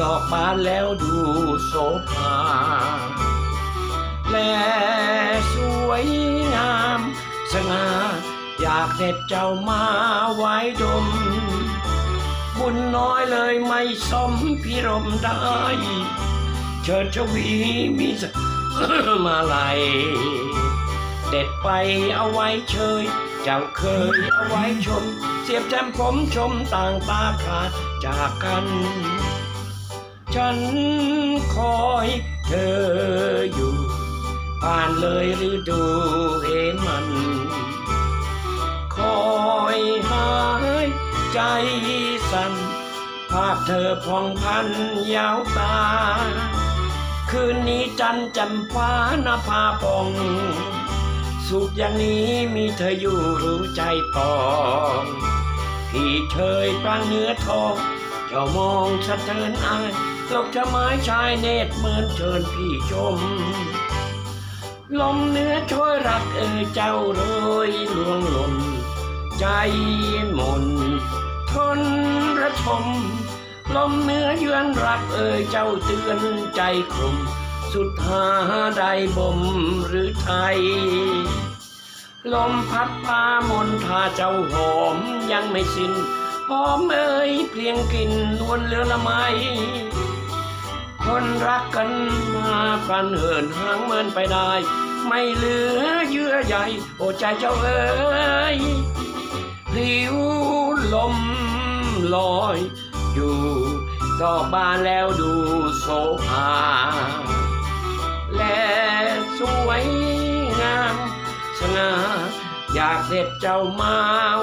ดอกบานแล้วดูโสภาและสวยงามสง่าอยากเด็ดเจ้ามาไว้ดม บุญน้อยเลยไม่สมพิรมได้ เชิญชวีมีสมาลัยเด็ดไปเอาไว้เชยเจ้าเคยเอาไว้ชม เสียบแจมผมชมต่างตาขาดจากกัน ฉันคอยเธออยู่ ผ่านเลยฤดูเหมัน คอยหายใจสั่นภาพเธอพองพันยาวตา คืนนี้จันจำฟ้าน้าผาปอง สุขอย่างนี้มีเธออยู่รู้ใจปอง พี่เชยปรางเนื้อทอง เจ้ามองสะเทินอายลกจะไม้ชายเนตรเหมือนเชิญพี่ชม ลมเนื้อช่วยรักเอ่ยเจ้าโรยลวงหล่นใจหมนทนระทม ลมเนื้อเยือนรักเอ่ยเจ้าเตือนใจคมสุดหาไดบ่มหรือไทย ลมพัดพามนทาเจ้าหอมยังไม่สิ้น หอมเอ่ยเพียงกลิ่นนวลเหลือละไม คนรักกันมาพันเหินห่างเมินไปได้ ไม่เหลือเยื่อใยโอ้ใจเจ้าเอ๋ยพลิ้วลมลอย อยู่ดอกบานแล้วดูโสภาและสวยงามสง่าอยากเด็ดเจ้ามา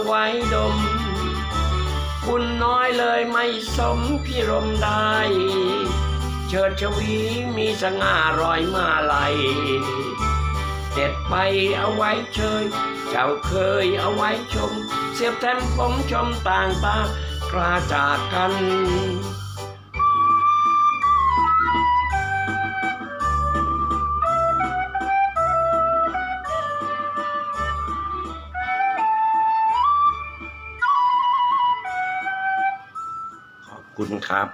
ไว้ดม คุณน้อยเลยไม่สมพิรมได้ เชิดชวีมีสง่ารอยมาลัยเด็ดไปเอาไว้เชย เจ้าเคยเอาไว้ชม เสียบแทนผมชมต่างตากราจากกัน คุณครับ